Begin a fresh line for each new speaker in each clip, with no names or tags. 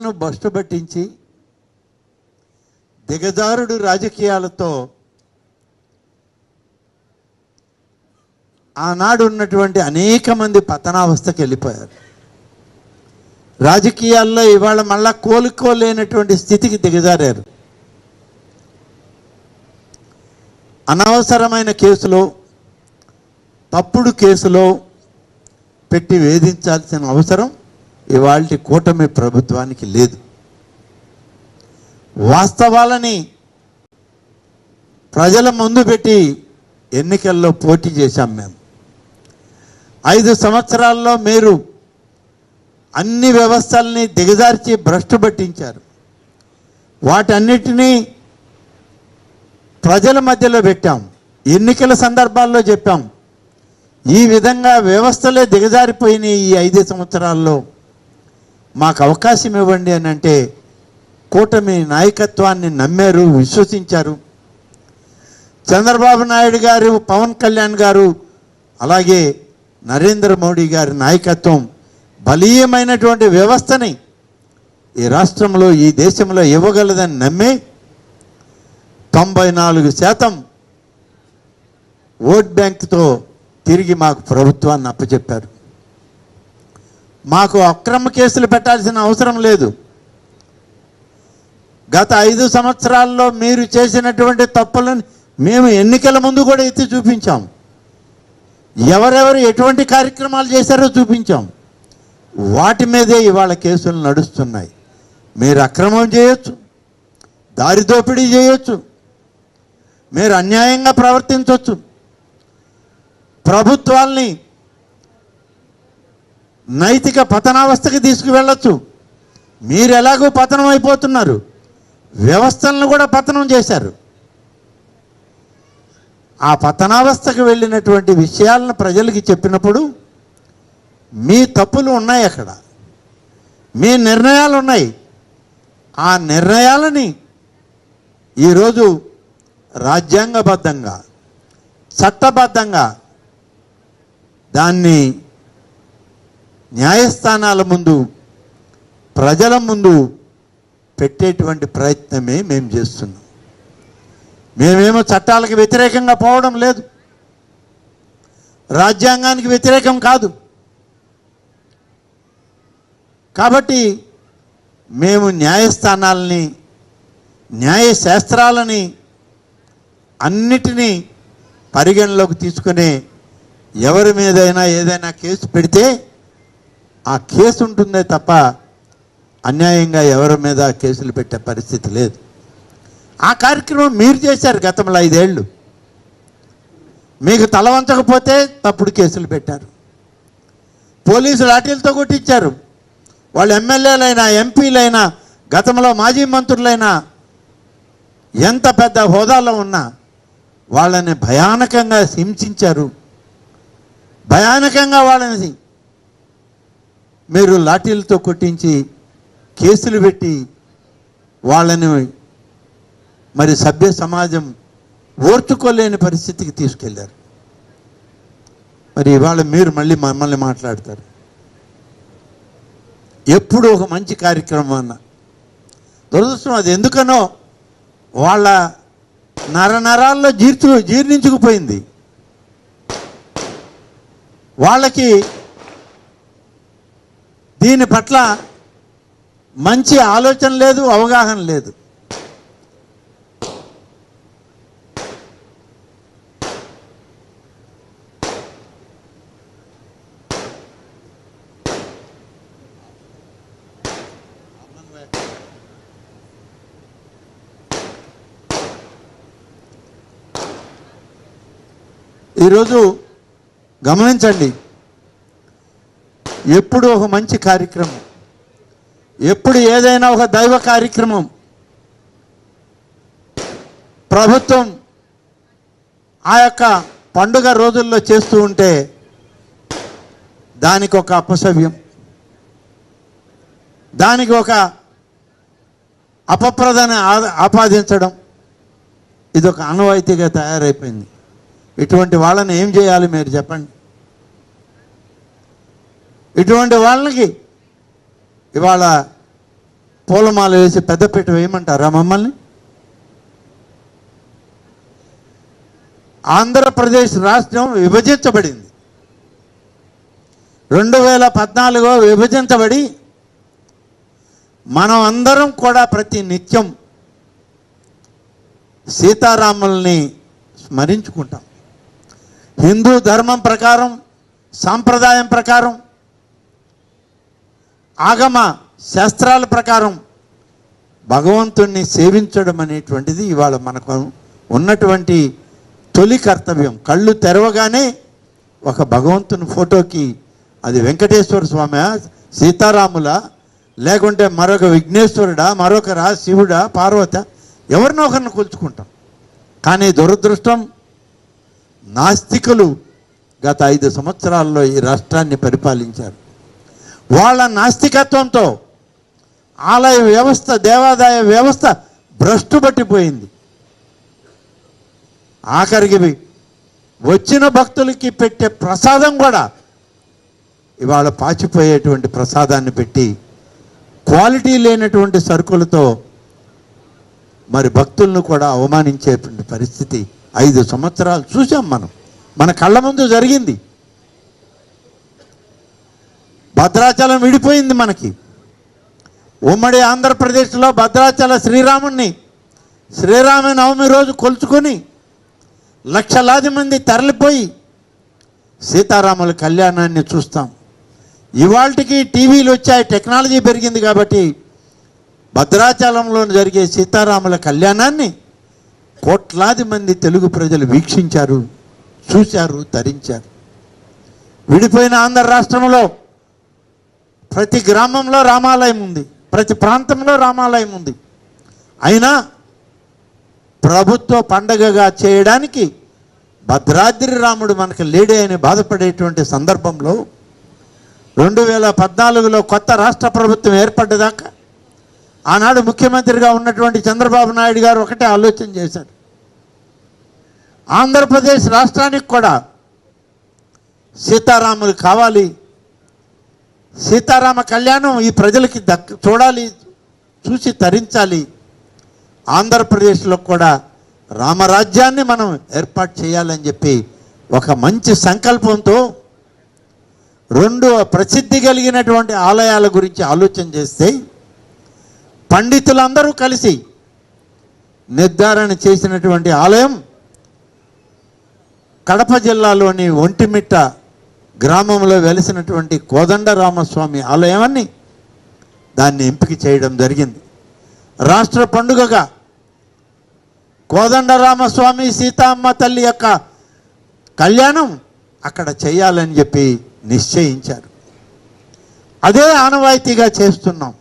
ను బస్టు పట్టించి దిగజారుడు రాజకీయాలతో ఆనాడు ఉన్నటువంటి అనేక మంది పతనావస్థకి వెళ్ళిపోయారు. రాజకీయాల్లో ఇవాళ మళ్ళా కోలుకోలేనటువంటి స్థితికి దిగజారారు. అనవసరమైన కేసులో తప్పుడు కేసులో పెట్టి వేధించాల్సిన అవసరం ఇవాళ కూటమి ప్రభుత్వానికి లేదు. వాస్తవాలని ప్రజల ముందు పెట్టి ఎన్నికల్లో పోటీ చేశాం మేము. ఐదు సంవత్సరాల్లో మీరు అన్ని వ్యవస్థల్ని దిగజార్చి భ్రష్టు పట్టించారు. వాటన్నిటినీ ప్రజల మధ్యలో పెట్టాం. ఎన్నికల సందర్భాల్లో చెప్పాం. ఈ విధంగా వ్యవస్థలే దిగజారిపోయినాయి ఈ ఐదు సంవత్సరాల్లో. మాకు అవకాశం ఇవ్వండి అని అంటే కూటమి నాయకత్వాన్ని నమ్మారు విశ్వసించారు. చంద్రబాబు నాయుడు గారు పవన్ కళ్యాణ్ గారు అలాగే నరేంద్ర మోడీ గారి నాయకత్వం బలీయమైనటువంటి వ్యవస్థని ఈ రాష్ట్రంలో ఈ దేశంలో ఇవ్వగలదని నమ్మి తొంభై నాలుగు శాతం ఓట్ బ్యాంక్తో తిరిగి మాకు ప్రభుత్వాన్ని అప్పచెప్పారు. మాకు అక్రమ కేసులు పెట్టాల్సిన అవసరం లేదు. గత ఐదు సంవత్సరాల్లో మీరు చేసినటువంటి తప్పులను మేము ఎన్నికల ముందు కూడా ఎత్తి చూపించాం. ఎవరెవరు ఎటువంటి కార్యక్రమాలు చేశారో చూపించాం. వాటి మీదే ఇవాళ కేసులు నడుస్తున్నాయి. మీరు అక్రమం చేయొచ్చు దారి దోపిడీ చేయొచ్చు మీరు అన్యాయంగా ప్రవర్తించవచ్చు ప్రభుత్వాల్ని నైతిక పతనావస్థకి తీసుకువెళ్ళచ్చు. మీరు ఎలాగో పతనం అయిపోతున్నారు. వ్యవస్థలను కూడా పతనం చేశారు. ఆ పతనావస్థకు వెళ్ళినటువంటి విషయాలను ప్రజలకి చెప్పినప్పుడు మీ తప్పులు ఉన్నాయి అక్కడ. మీ నిర్ణయాలు ఉన్నాయి. ఆ నిర్ణయాలని ఈరోజు రాజ్యాంగబద్ధంగా చట్టబద్ధంగా దాన్ని న్యాయస్థానాల ముందు ప్రజల ముందు పెట్టేటువంటి ప్రయత్నమే మేము చేస్తున్నాం. మేమేమో చట్టాలకు వ్యతిరేకంగా పోవడం లేదు. రాజ్యాంగానికి వ్యతిరేకం కాదు. కాబట్టి మేము న్యాయస్థానాలని న్యాయశాస్త్రాలని అన్నిటినీ పరిగణలోకి తీసుకునే ఎవరి మీదైనా ఏదైనా కేసు పెడితే ఆ కేసు ఉంటుందే తప్ప అన్యాయంగా ఎవరి మీద కేసులు పెట్టే పరిస్థితి లేదు. ఆ కార్యక్రమం మీరు చేశారు గతంలో ఐదేళ్ళు. మీకు తల వంచకపోతే తప్పుడు కేసులు పెట్టారు. పోలీసు లాఠీలతో కొట్టించారు. వాళ్ళు ఎమ్మెల్యేలైనా ఎంపీలైనా గతంలో మాజీ మంత్రులైనా ఎంత పెద్ద హోదాలో ఉన్నా వాళ్ళని భయానకంగా హింసించారు. భయానకంగా వాళ్ళని మీరు లాఠీలతో కొట్టించి కేసులు పెట్టి వాళ్ళని మరి సభ్య సమాజం ఓర్చుకోలేని పరిస్థితికి తీసుకెళ్ళారు. మరి ఇవాళ మీరు మళ్ళీ మమ్మల్ని మాట్లాడతారు. ఎప్పుడు ఒక మంచి కార్యక్రమం అన్న. దురదృష్టం అది. ఎందుకనో వాళ్ళ నర నరాల్లో జీర్చు జీర్ణించుకుపోయింది. వాళ్ళకి దీని పట్ల మంచి ఆలోచన లేదు అవగాహన లేదు. ఈరోజు గమనించండి ఎప్పుడు ఒక మంచి కార్యక్రమం. ఎప్పుడు ఏదైనా ఒక దైవ కార్యక్రమం. ప్రభుత్వం ఆ యొక్క పండుగ రోజుల్లో చేస్తూ ఉంటే దానికి ఒక అపసవ్యం దానికి ఒక అపప్రదని ఆపాదించడం. ఇది ఒక ఆనవాయితీగా తయారైపోయింది. ఇటువంటి వాళ్ళని ఏం చేయాలి మీరు చెప్పండి. ఇటువంటి వాళ్ళకి ఇవాళ పూలమాల వేసి పెద్దపీట వేయమంటారా మమ్మల్ని? ఆంధ్రప్రదేశ్ రాష్ట్రం విభజించబడింది. రెండు వేల పద్నాలుగు విభజించబడి మనం అందరం కూడా ప్రతి నిత్యం సీతారాముల్ని స్మరించుకుంటాం. హిందూ ధర్మం ప్రకారం సాంప్రదాయం ప్రకారం ఆగమ శాస్త్రాల ప్రకారం భగవంతుణ్ణి సేవించడం అనేటువంటిది ఇవాళ మనకు ఉన్నటువంటి తొలి కర్తవ్యం. కళ్ళు తెరవగానే ఒక భగవంతుని ఫోటోకి అది వెంకటేశ్వర స్వామి సీతారాముల లేకుంటే మరొక విఘ్నేశ్వరుడా మరొకరా శివుడా పార్వత ఎవరినో ఒకరిని కొలుచుకుంటాం. కానీ దురదృష్టం నాస్తికులు గత ఐదు సంవత్సరాల్లో ఈ రాష్ట్రాన్ని పరిపాలించారు. వాళ్ళ నాస్తికత్వంతో ఆలయ వ్యవస్థ దేవాదాయ వ్యవస్థ భ్రష్టు పట్టిపోయింది. ఆఖరికి వచ్చిన భక్తులకి పెట్టే ప్రసాదం కూడా ఇవాళ పాచిపోయేటువంటి ప్రసాదాన్ని పెట్టి క్వాలిటీ లేనటువంటి సరుకులతో మరి భక్తులను కూడా అవమానించేటువంటి పరిస్థితి ఐదు సంవత్సరాలు చూసాం మనం. మన కళ్ళ ముందు జరిగింది. భద్రాచలం విడిపోయింది మనకి. ఉమ్మడి ఆంధ్రప్రదేశ్లో భద్రాచల శ్రీరాముణ్ణి శ్రీరామ నవమి రోజు కొలుచుకొని లక్షలాది మంది తరలిపోయి సీతారాముల కళ్యాణాన్ని చూస్తాం. ఇవాళకి టీవీలు వచ్చాయి టెక్నాలజీ పెరిగింది కాబట్టి భద్రాచలంలో జరిగే సీతారాముల కళ్యాణాన్ని కోట్లాది మంది తెలుగు ప్రజలు వీక్షించారు చూశారు తరించారు విడిపోయిన ఆంధ్ర రాష్ట్రంలో ప్రతి గ్రామంలో రామాలయం ఉంది. ప్రతి ప్రాంతంలో రామాలయం ఉంది. అయినా ప్రభుత్వ పండగగా చేయడానికి భద్రాద్రి రాముడు మనకు లేడే అని బాధపడేటువంటి సందర్భంలో రెండు వేల పద్నాలుగులో కొత్త రాష్ట్ర ప్రభుత్వం ఏర్పడ్డదాకా ఆనాడు ముఖ్యమంత్రిగా ఉన్నటువంటి చంద్రబాబు నాయుడు గారు ఒకటే ఆలోచన చేశారు. ఆంధ్రప్రదేశ్ రాష్ట్రానికి కూడా సీతారాములు కావాలి. సీతారామ కళ్యాణం ఈ ప్రజలకి దక్క చూడాలి చూసి తరించాలి. ఆంధ్రప్రదేశ్లో కూడా రామరాజ్యాన్ని మనం ఏర్పాటు చేయాలని చెప్పి ఒక మంచి సంకల్పంతో రెండు ప్రసిద్ధి కలిగినటువంటి ఆలయాల గురించి ఆలోచన చేస్తే పండితులందరూ కలిసి నిర్ధారణ చేసినటువంటి ఆలయం కడప జిల్లాలోని ఒంటిమిట్ట గ్రామంలో వెలిసినటువంటి కోదండరామస్వామి ఆలయాన్ని దాన్ని ఎంపిక చేయడం జరిగింది. రాష్ట్ర పండుగగా కోదండరామస్వామి సీతామ్మ తల్లి యొక్క కళ్యాణం అక్కడ చేయాలని చెప్పి నిశ్చయించారు. అదే ఆనవాయితీగా చేస్తున్నాం.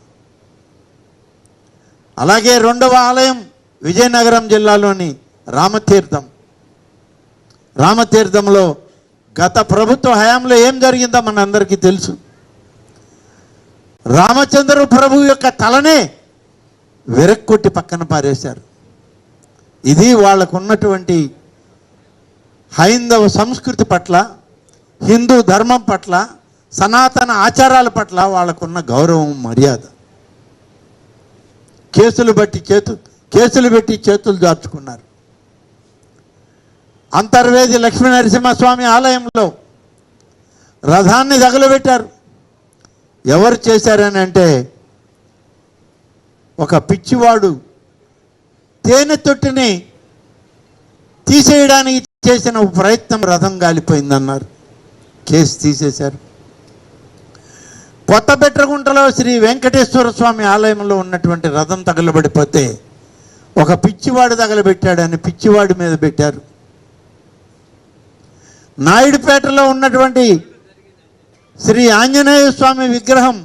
అలాగే రెండవ ఆలయం విజయనగరం జిల్లాలోని రామతీర్థం. రామతీర్థంలో గత ప్రభుత్వ హయాంలో ఏం జరిగిందో మనందరికీ తెలుసు. రామచంద్ర ప్రభు యొక్క తలనే విరక్కొట్టి పక్కన పారేశారు. ఇది వాళ్ళకు ఉన్నటువంటి హైందవ సంస్కృతి పట్ల హిందూ ధర్మం పట్ల సనాతన ఆచారాల పట్ల వాళ్ళకున్న గౌరవం మర్యాద. కేసులు బట్టి చేతు కేసులు పెట్టి చేతులు దాచుకున్నారు. అంతర్వేది లక్ష్మీ నరసింహస్వామి ఆలయంలో రథాన్ని తగలబెట్టారు. ఎవరు చేశారని అంటే ఒక పిచ్చివాడు తేనె తొట్టిని తీసేయడానికి చేసిన ప్రయత్నం రథం గాలిపోయిందన్నారు కేసు తీసేశారు. కొత్తపెట్రగుంటలో శ్రీ వెంకటేశ్వర స్వామి ఆలయంలో ఉన్నటువంటి రథం తగలబడిపోతే ఒక పిచ్చివాడు తగలబెట్టాడని పిచ్చివాడి మీద పెట్టారు. నాయుడుపేటలో ఉన్నటువంటి శ్రీ ఆంజనేయ స్వామి విగ్రహం